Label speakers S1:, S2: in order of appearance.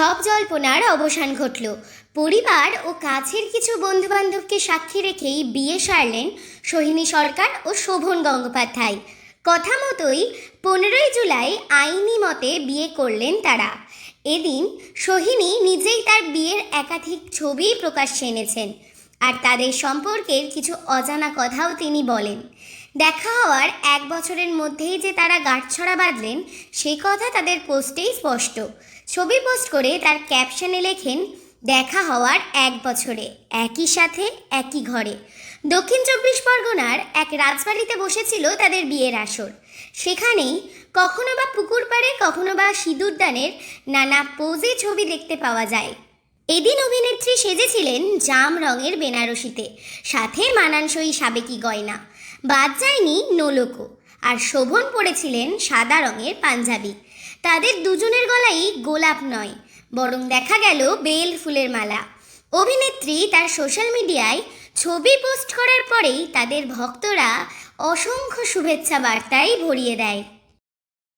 S1: সব জল্পনার অবসান ঘটল। পরিবার ও কাছের কিছু বন্ধুবান্ধবকে সাক্ষী রেখেই বিয়ে সারলেন সোহিনী সরকার ও শোভন গঙ্গোপাধ্যায়। কথা মতোই পনেরোই জুলাই আইনি মতে বিয়ে করলেন তারা। এদিন সোহিনী নিজেই তার বিয়ের একাধিক ছবি প্রকাশ্যে এনেছেন। আর তাদের সম্পর্কের কিছু অজানা কথাও তিনি বলেন। দেখা হওয়ার এক বছরের মধ্যেই যে তারা গাঁটছড়া বাঁধলেন সেই কথা তাদের পোস্টেই স্পষ্ট। ছবি পোস্ট করে তার ক্যাপশনে লেখেন, দেখা হওয়ার এক বছরে, একই সাথে, একই ঘরে। দক্ষিণ চব্বিশ পরগনার এক রাজবাড়িতে বসেছিল তাদের বিয়ের আসর। সেখানেই কখনো বা পুকুর পাড়ে, কখনো বা সিঁদুরদানের নানা পোজে ছবি দেখতে পাওয়া যায়। এদিন অভিনেত্রী সেজেছিলেন জাম রঙের বেনারসিতে, সাথে মানানসই সাবেকি গয়না। বাদ যায়নি নোলকো। আর শোভন পড়েছিলেন সাদা রঙের পাঞ্জাবি। তাদের দুজনের গলাই গোলাপ নয়, বরং দেখা গেল বেল ফুলের মালা। অভিনেত্রী তার সোশ্যাল মিডিয়ায় ছবি পোস্ট করার পরেই তাদের ভক্তরা অসংখ্য শুভেচ্ছা বার্তায় ভরিয়ে দেয়।